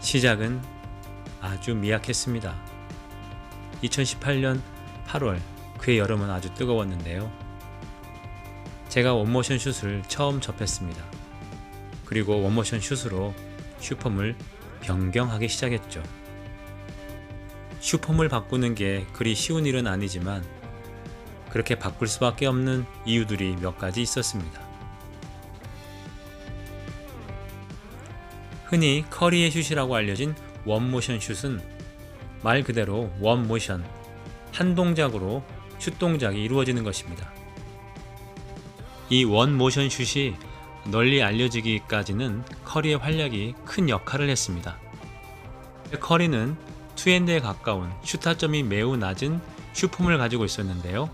시작은 아주 미약했습니다. 2018년 8월 그의 여름은 아주 뜨거웠는데요. 제가 원모션 슛을 처음 접했습니다. 그리고 원모션 슛으로 슈퍼물 변경하기 시작했죠. 슈퍼물 바꾸는 게 그리 쉬운 일은 아니지만 그렇게 바꿀 수밖에 없는 이유들이 몇 가지 있었습니다. 흔히 커리의 슛이라고 알려진 원모션 슛은 말 그대로 원모션, 한 동작으로 슛 동작이 이루어지는 것입니다. 이 원모션 슛이 널리 알려지기까지는 커리의 활약이 큰 역할을 했습니다. 커리는 투핸드에 가까운 슈타점이 매우 낮은 슈폼을 가지고 있었는데요.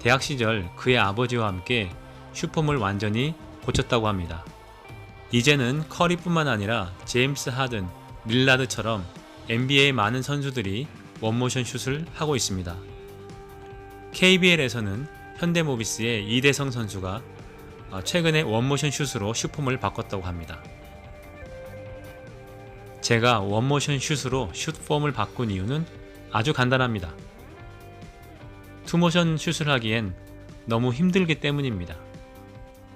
대학 시절 그의 아버지와 함께 슈폼을 완전히 고쳤다고 합니다. 이제는 커리뿐만 아니라 제임스 하든, 릴라드처럼 NBA의 많은 선수들이 원모션 슛을 하고 있습니다. KBL에서는 현대모비스의 이대성 선수가 어, 최근에 원모션 슛으로 슈폼을 바꿨다고 합니다. 제가 원모션 슛으로 슛폼을 바꾼 이유는 아주 간단합니다. 투모션 슛을 하기엔 너무 힘들기 때문입니다.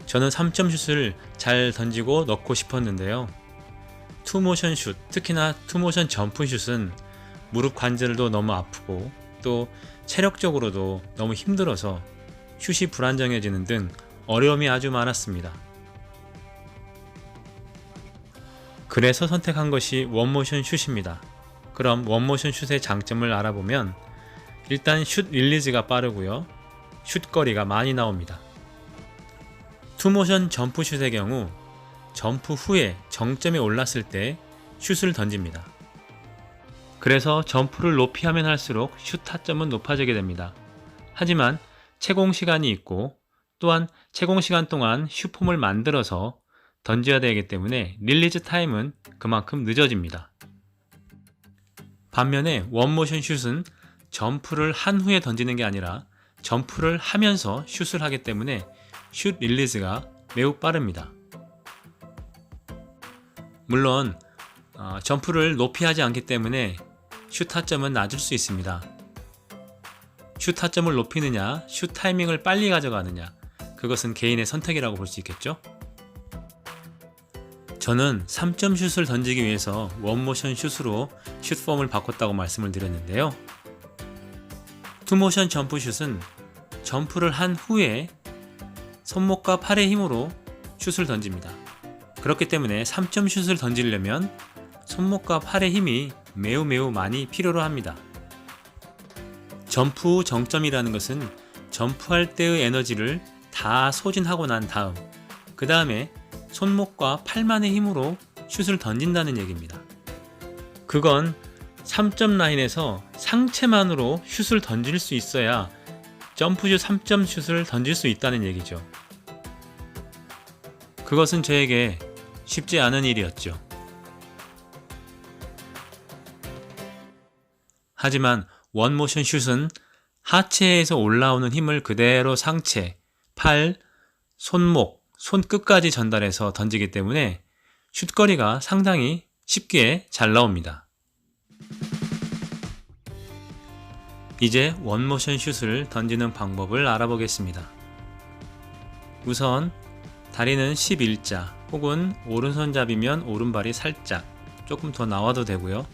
저는 3점 슛을 잘 던지고 넣고 싶었는데요. 투모션 슛, 특히나 투모션 점프 슛은 무릎 관절도 너무 아프고 또 체력적으로도 너무 힘들어서 슛이 불안정해지는 등 어려움이 아주 많았습니다. 그래서 선택한 것이 원모션 슛입니다. 그럼 원모션 슛의 장점을 알아보면 일단 슛 릴리즈가 빠르고요. 슛 거리가 많이 나옵니다. 투모션 점프 슛의 경우 점프 후에 정점에 올랐을 때 슛을 던집니다. 그래서 점프를 높이 하면 할수록 슛 타점은 높아지게 됩니다. 하지만 채공 시간이 있고 또한 채공 시간 동안 슈폼을 만들어서 던져야 되기 때문에 릴리즈 타임은 그만큼 늦어집니다. 반면에 원모션 슛은 점프를 한 후에 던지는 게 아니라 점프를 하면서 슛을 하기 때문에 슛 릴리즈가 매우 빠릅니다. 물론 어, 점프를 높이 하지 않기 때문에 슛 타점은 낮을 수 있습니다. 슛 타점을 높이느냐, 슛 타이밍을 빨리 가져가느냐, 그것은 개인의 선택이라고 볼 수 있겠죠? 저는 3점 슛을 던지기 위해서 원모션 슛으로 슛 폼을 바꿨다고 말씀을 드렸는데요. 투모션 점프 슛은 점프를 한 후에 손목과 팔의 힘으로 슛을 던집니다. 그렇기 때문에 3점 슛을 던지려면 손목과 팔의 힘이 매우 매우 많이 필요로 합니다. 점프 후 정점이라는 것은 점프할 때의 에너지를 다 소진하고 난 다음 그 다음에 손목과 팔만의 힘으로 슛을 던진다는 얘기입니다. 그건 3점 라인에서 상체만으로 슛을 던질 수 있어야 점프슛 3점 슛을 던질 수 있다는 얘기죠. 그것은 저에게 쉽지 않은 일이었죠. 하지만 원모션 슛은 하체에서 올라오는 힘을 그대로 상체, 팔, 손목, 손끝까지 전달해서 던지기 때문에 슛거리가 상당히 쉽게 잘 나옵니다. 이제 원모션 슛을 던지는 방법을 알아보겠습니다. 우선 다리는 11자 혹은 오른손잡이면 오른발이 살짝 조금 더 나와도 되고요.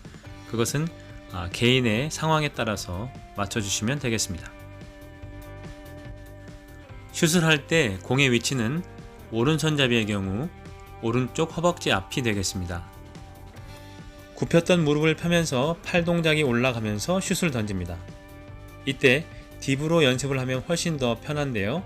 그것은 아, 개인의 상황에 따라서 맞춰주시면 되겠습니다. 슛을 할 때 공의 위치는 오른손잡이의 경우 오른쪽 허벅지 앞이 되겠습니다. 굽혔던 무릎을 펴면서 팔 동작이 올라가면서 슛을 던집니다. 이때 딥으로 연습을 하면 훨씬 더 편한데요.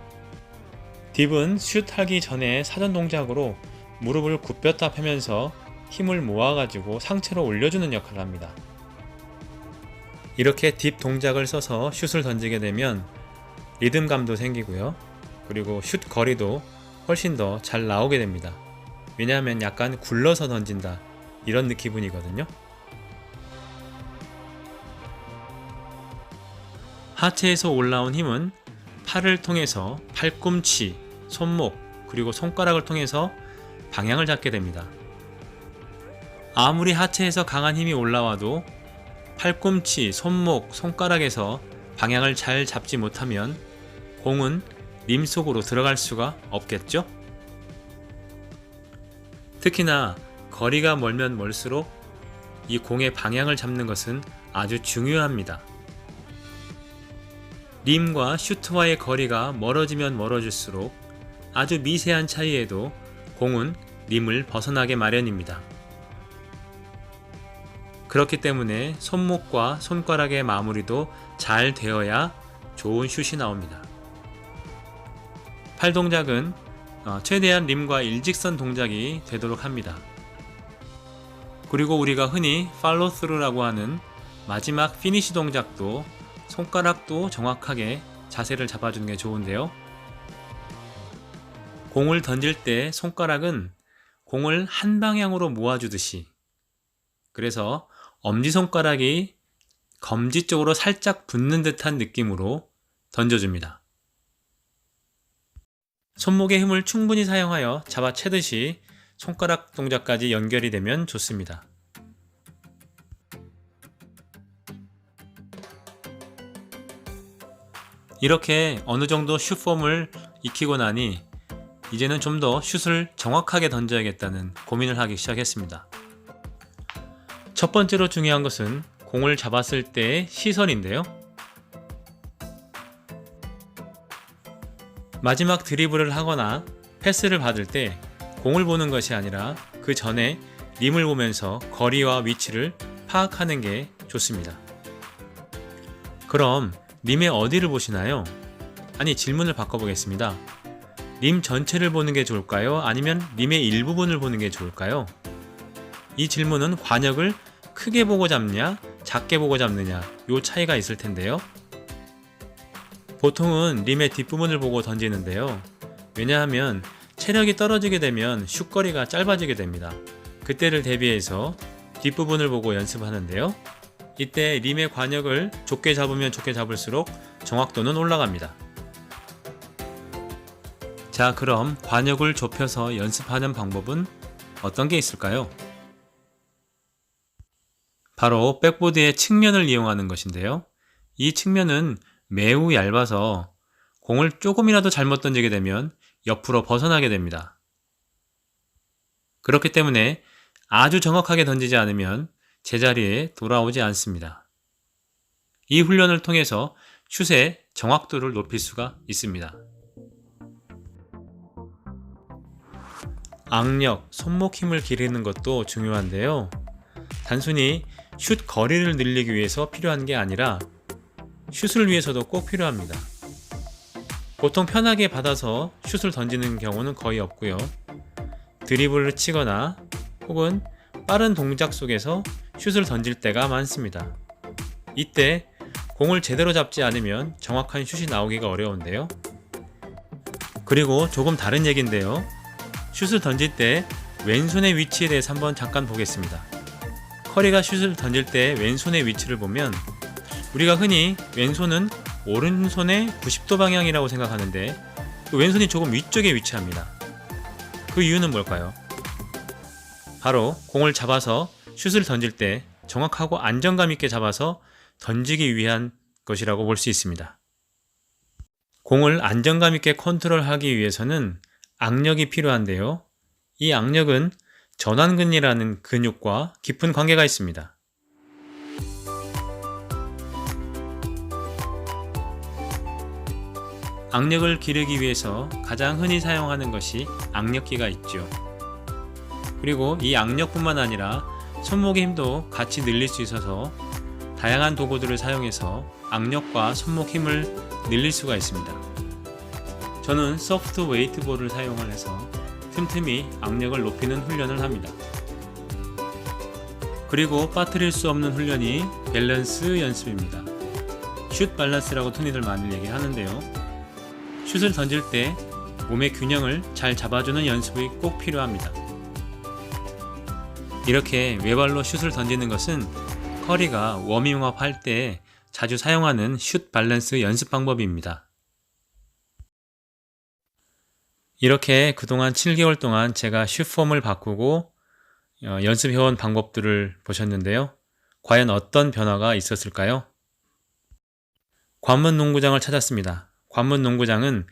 딥은 슛 하기 전에 사전 동작으로 무릎을 굽혔다 펴면서 힘을 모아가지고 상체로 올려주는 역할을 합니다. 이렇게 딥 동작을 써서 슛을 던지게 되면 리듬감도 생기고요. 그리고 슛 거리도 훨씬 더 잘 나오게 됩니다. 왜냐하면 약간 굴러서 던진다 이런 기분이거든요. 하체에서 올라온 힘은 팔을 통해서 팔꿈치, 손목, 그리고 손가락을 통해서 방향을 잡게 됩니다. 아무리 하체에서 강한 힘이 올라와도 팔꿈치, 손목, 손가락에서 방향을 잘 잡지 못하면 공은 림 속으로 들어갈 수가 없겠죠? 특히나 거리가 멀면 멀수록 이 공의 방향을 잡는 것은 아주 중요합니다. 림과 슈트와의 거리가 멀어지면 멀어질수록 아주 미세한 차이에도 공은 림을 벗어나게 마련입니다. 그렇기 때문에 손목과 손가락의 마무리도 잘 되어야 좋은 슛이 나옵니다. 팔 동작은 어, 최대한 림과 일직선 동작이 되도록 합니다. 그리고 우리가 흔히 팔로 스루라고 하는 마지막 피니시 동작도 손가락도 정확하게 자세를 잡아주는 게 좋은데요. 공을 던질 때 손가락은 공을 한 방향으로 모아주듯이 그래서 엄지손가락이 검지 쪽으로 살짝 붙는 듯한 느낌으로 던져줍니다. 손목의 힘을 충분히 사용하여 잡아채듯이 손가락 동작까지 연결이 되면 좋습니다. 이렇게 어느 정도 슛폼을 익히고 나니 이제는 좀 더 슛을 정확하게 던져야겠다는 고민을 하기 시작했습니다. 첫 번째로 중요한 것은 공을 잡았을 때의 시선인데요. 마지막 드리블을 하거나 패스를 받을 때 공을 보는 것이 아니라 그 전에 림을 보면서 거리와 위치를 파악하는 게 좋습니다. 그럼 림의 어디를 보시나요? 아니 질문을 바꿔보겠습니다. 림 전체를 보는 게 좋을까요? 아니면 림의 일부분을 보는 게 좋을까요? 이 질문은 관역을 크게 보고 잡냐, 작게 보고 잡느냐, 요 차이가 있을 텐데요. 보통은 림의 뒷부분을 보고 던지는데요. 왜냐하면 체력이 떨어지게 되면 슛거리가 짧아지게 됩니다. 그때를 대비해서 뒷부분을 보고 연습하는데요. 이때 림의 관역을 좁게 잡으면 좁게 잡을수록 정확도는 올라갑니다. 자, 그럼 관역을 좁혀서 연습하는 방법은 어떤 게 있을까요? 바로 백보드의 측면을 이용하는 것인데요. 이 측면은 매우 얇아서 공을 조금이라도 잘못 던지게 되면 옆으로 벗어나게 됩니다. 그렇기 때문에 아주 정확하게 던지지 않으면 제자리에 돌아오지 않습니다. 이 훈련을 통해서 슛의 정확도를 높일 수가 있습니다. 악력, 손목 힘을 기르는 것도 중요한데요. 단순히 슛 거리를 늘리기 위해서 필요한 게 아니라 슛을 위해서도 꼭 필요합니다. 보통 편하게 받아서 슛을 던지는 경우는 거의 없고요. 드리블을 치거나 혹은 빠른 동작 속에서 슛을 던질 때가 많습니다. 이때 공을 제대로 잡지 않으면 정확한 슛이 나오기가 어려운데요. 그리고 조금 다른 얘기인데요. 슛을 던질 때 왼손의 위치에 대해서 한번 잠깐 보겠습니다. 커리가 슛을 던질 때 왼손의 위치를 보면 우리가 흔히 왼손은 오른손의 90도 방향이라고 생각하는데 그 왼손이 조금 위쪽에 위치합니다. 그 이유는 뭘까요? 바로 공을 잡아서 슛을 던질 때 정확하고 안정감 있게 잡아서 던지기 위한 것이라고 볼 수 있습니다. 공을 안정감 있게 컨트롤하기 위해서는 악력이 필요한데요. 이 악력은 전완근이라는 근육과 깊은 관계가 있습니다. 악력을 기르기 위해서 가장 흔히 사용하는 것이 악력기가 있죠. 그리고 이 악력뿐만 아니라 손목의 힘도 같이 늘릴 수 있어서 다양한 도구들을 사용해서 악력과 손목 힘을 늘릴 수가 있습니다. 저는 소프트 웨이트볼을 사용을 해서 틈틈이 악력을 높이는 훈련을 합니다. 그리고 빠뜨릴 수 없는 훈련이 밸런스 연습입니다. 슛 밸런스라고 흔히들 많이 얘기하는데요. 슛을 던질 때 몸의 균형을 잘 잡아주는 연습이 꼭 필요합니다. 이렇게 외발로 슛을 던지는 것은 커리가 워밍업 할 때 자주 사용하는 슛 밸런스 연습 방법입니다. 이렇게 그동안 7개월 동안 제가 슛 폼을 바꾸고 어, 연습해온 방법들을 보셨는데요. 과연 어떤 변화가 있었을까요? 관문 농구장을 찾았습니다. 관문 농구장은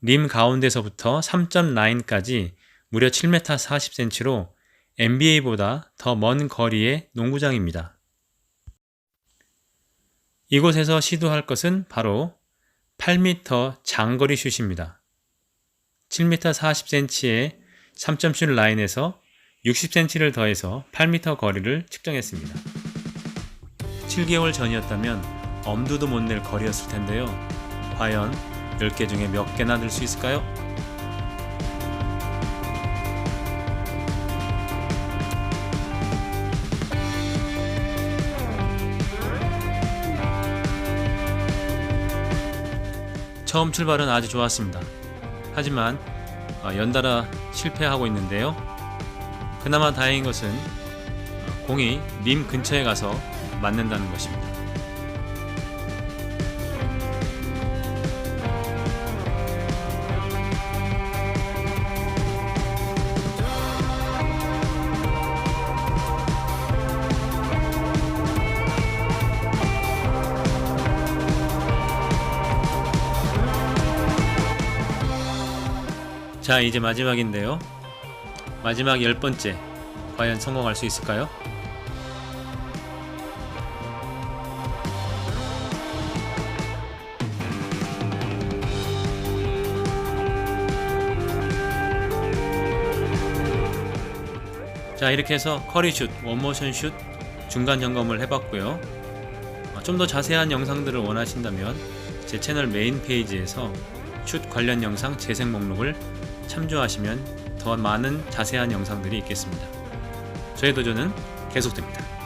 림 가운데서부터 3점 라인까지 무려 7m 40cm로 NBA보다 더 먼 거리의 농구장입니다. 이곳에서 시도할 것은 바로 8m 장거리 슛입니다. 7m 40cm의 3점슛 라인에서 60cm를 더해서 8m 거리를 측정했습니다. 7개월 전이었다면 엄두도 못 낼 거리였을 텐데요. 과연 10개 중에 몇 개나 늘 수 있을까요? 처음 출발은 아주 좋았습니다. 하지만 어, 연달아 실패하고 있는데요. 그나마 다행인 것은 어, 공이 림 근처에 가서 맞는다는 것입니다. 자, 이제 마지막인데요. 마지막 열 번째. 과연 성공할 수 있을까요? 자, 이렇게 해서 커리슛, 원모션 슛 중간 점검을 해봤고요. 어, 좀더 자세한 영상들을 원하신다면 제 채널 메인 페이지에서 슛 관련 영상 재생 목록을 참조하시면 더 많은 자세한 영상들이 있겠습니다. 저의 도전은 계속됩니다.